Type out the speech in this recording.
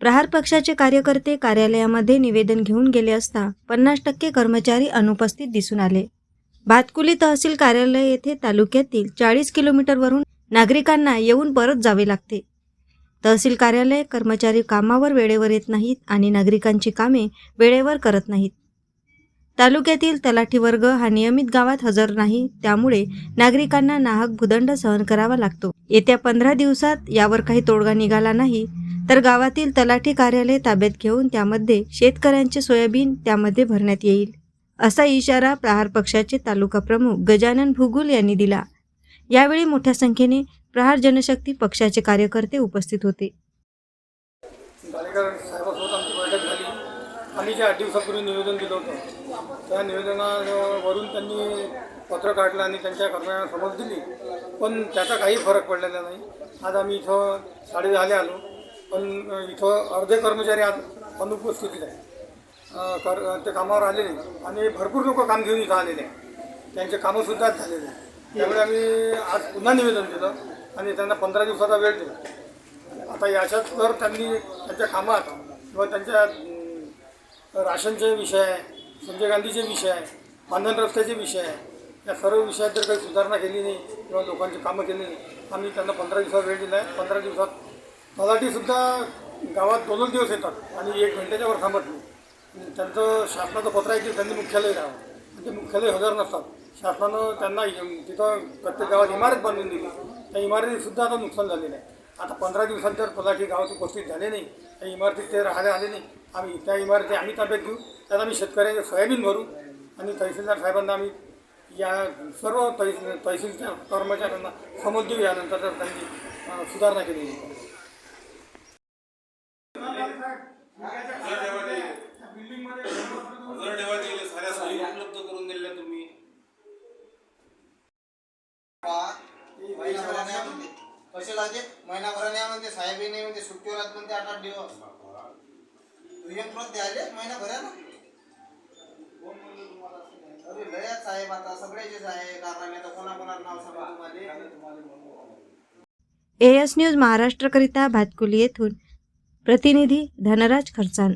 प्रहार पक्षाचे कार्यकर्ते कार्यालयामध्ये निवेदन घेऊन गेले असता पन्नास टक्के कर्मचारी अनुपस्थित दिसून आले. भातकुली तहसील कार्यालय येथे तालुक्यातील चाळीस किलोमीटरवरून नागरिकांना येऊन परत जावे लागते. तहसील कार्यालय कर्मचारी कामावर वेळेवर येत नाहीत आणि नागरिकांची कामे वेळेवर करत नाहीत. तालुक्यातील तलाठी वर्ग हा नियमित गावात हजर नाही त्यामुळे नागरिकांना नाहक भूदंड सहन करावा लागतो. येत्या पंधरा दिवसात यावर काही तोडगा निघाला नाही तर गावातील तलाठी कार्यालय ताब्यात घेऊन त्यामध्ये शेतकऱ्यांचे सोयाबीन त्यामध्ये भरण्यात येईल असा इशारा प्रहार पक्षाचे तालुका प्रमुख गजानन भुगुल यांनी दिला. यावेळी मोठ्या संख्येने प्रहार जनशक्ती पक्षाचे कार्यकर्ते उपस्थित होते. आम्ही जे आठ दिवसापूर्वी निवेदन दिलं होतं त्या निवेदनावरून त्यांनी पत्र काढलं आणि त्यांच्या कर्मचाऱ्यांना समज दिली. पण त्याचा काही फरक पडलेला नाही. आज आम्ही इथं साडेदहाला आलो. पण इथं अर्धे कर्मचारी आज अनुपस्थितीत आहे कर ते कामावर आले आणि भरपूर लोक काम घेऊन इथं आलेले आहे त्यांचे कामंसुद्धा झालेले आहे त्यामुळे आम्ही आज पुन्हा निवेदन दिलं आणि त्यांना पंधरा दिवसाचा वेळ दिला. आता याच्यात जर त्यांनी त्यांच्या कामात किंवा त्यांच्या राशनचे विषय आहे संजय गांधीचे विषय आहे मानधन रस्त्याचे विषय आहे या सर्व विषयात जर काही सुधारणा केली नाही किंवा लोकांची कामं केली नाही आम्ही त्यांना पंधरा दिवसात वेळ दिला आहे. पंधरा दिवसात तलाठीसुद्धा गावात दोन दोन दिवस येतात आणि एक घंट्याच्या वर थांबत नाही. त्यांचं शासनाचं पत्र आहे की त्यांनी मुख्यालय राहावं ते म्हणजे मुख्यालय हजर नसतात. शासनानं त्यांना तिथं प्रत्येक गावात इमारत बांधून दिली. त्या इमारतीसुद्धा आता नुकसान झालेलं आहे. आता पंधरा दिवसात जर तलाठी गावात उपस्थित झाले नाही त्या इमारतीत ते राहायला आले नाही आम्ही त्या इमारती आम्ही ताब्यात घेऊ. त्यात आम्ही शेतकऱ्यांचे सोयाबीन भरू आणि तहसीलदार साहेबांना आम्ही या सर्व तहसील तहसीलच्या कर्मचाऱ्यांना समज देऊ. यानंतर त्यांनी सुधारणा केली हजर ठेवायचे गेले साऱ्या सोयी उपलब्ध करून दिल्या तुम्ही या कसे लागते महिनाभराने या म्हणते नाही म्हणते सुट्टीवर आहेत म्हणते आठ आठ दिवस द्यायले महिनाभरानं अरे लयच साहेब आता सगळ्याचेच आहे कारण आता कोणाकोणाचं नाव सांगा तुम्हाला एएस न्यूज महाराष्ट्रकरिता भातकुली येथून प्रतिनिधी धनराज खर्चान